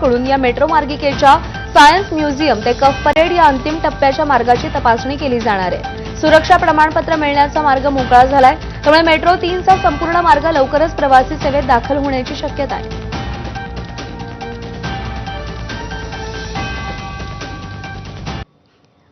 कडून या मेट्रो मार्गिकेच्या सायन्स म्युझियम ते कफ परेड या अंतिम टप्प्याच्या मार्गाची तपासणी केली जाणार आहे. सुरक्षा प्रमाणपत्र मिळण्याचा मार्ग मोकळा झालाय. त्यामुळे मेट्रो तीनचा संपूर्ण मार्ग लवकरच प्रवासी सेवेत दाखल होण्याची शक्यता आहे.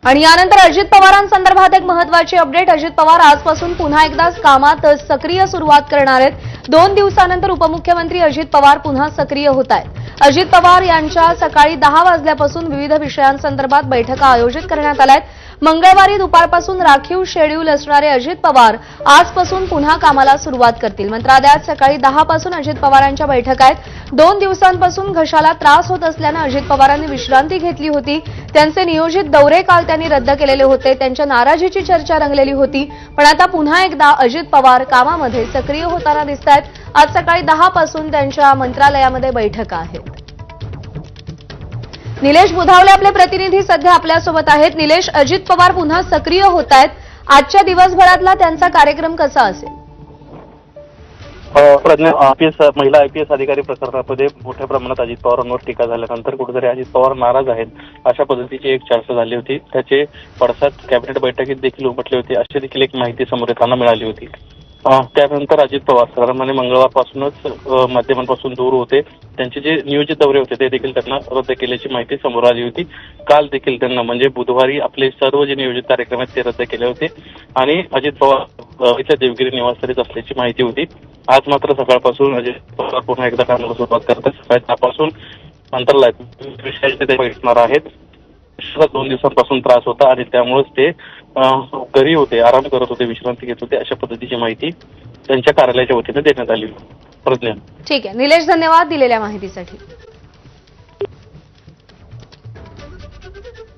आणि यानंतर अजित पवारांसंदर्भात एक महत्वाची अपडेट. अजित पवार आजपासून पुन्हा एकदा कामात सक्रिय सुरुवात करणार आहेत. दोन दिवसानंतर उपमुख्यमंत्री अजित पवार पुन्हा सक्रिय होत आहेत. अजित पवार यांच्या सकाळी दहा वाजल्यापासून विविध विषयांसंदर्भात बैठका आयोजित करण्यात आल्या आहेत. मंगळवारी दुपारपासून राखीव शेड्यूल असणारे अजित पवार आजपासून पुन्हा कामाला सुरुवात करतील. मंत्रालयात सकाळी दहापासून अजित पवारांच्या बैठका आहेत. दोन दिवसांपासून घशाला त्रास होत असल्यानं अजित पवारांनी विश्रांती घेतली होती. त्यांचे नियोजित दौरे काल त्यांनी रद्द केलेले होते. त्यांच्या नाराजीची चर्चा रंगलेली होती. पण आता पुन्हा एकदा अजित पवार कामामध्ये सक्रिय होताना दिसत आहेत आज सकाळी दहापासून त्यांच्या मंत्रालयामध्ये बैठका आहेत. निलेश बुधावले आपले प्रतिनिधी सध्या आपल्यासोबत आहेत. निलेश अजित पवार पुन्हा सक्रिय होत आहेत. आजच्या दिवसभरातला त्यांचा कार्यक्रम कसा असेल? प्रज्ञा आयपीएस महिला आयपीएस अधिकारी प्रकरणामध्ये मोठ्या प्रमाणात अजित पवारांवर टीका झाल्यानंतर कुठेतरी अजित पवार नाराज आहेत. अशा पद्धतीची एक चर्चा झाली होती. त्याचे पडसाद कॅबिनेट बैठकीत देखील उमटले होते. अशी देखील एक माहिती समोर येताना मिळाली होती. त्यानंतर अजित पवार. साधारणपणे मंगळवारपासूनच माध्यमांपासून दूर होते. त्यांचे जे नियोजित दौरे होते ते देखील त्यांना रद्द केल्याची माहिती समोर आली होती. काल देखील त्यांना म्हणजे बुधवारी आपले सर्व जे नियोजित कार्यक्रम आहेत ते रद्द केले होते. आणि अजित पवार इथल्या देवगिरी निवासस्थानीच असल्याची माहिती होती. आज मात्र सकाळपासून अजित पवार पुन्हा एकदा कामाला सुरुवात करतात. सकाळी दहापासून अंतरलाय ते भेटणार आहेत. दोन दिवसांपासून त्रास होता आणि त्यामुळेच ते घरी होते आराम करत होते विश्रांती घेत होते अशा पद्धतीची माहिती त्यांच्या कार्यालयाच्या वतीने देण्यात आली. प्रज्ञा. ठीक आहे. निलेश धन्यवाद दिलेल्या माहितीसाठी.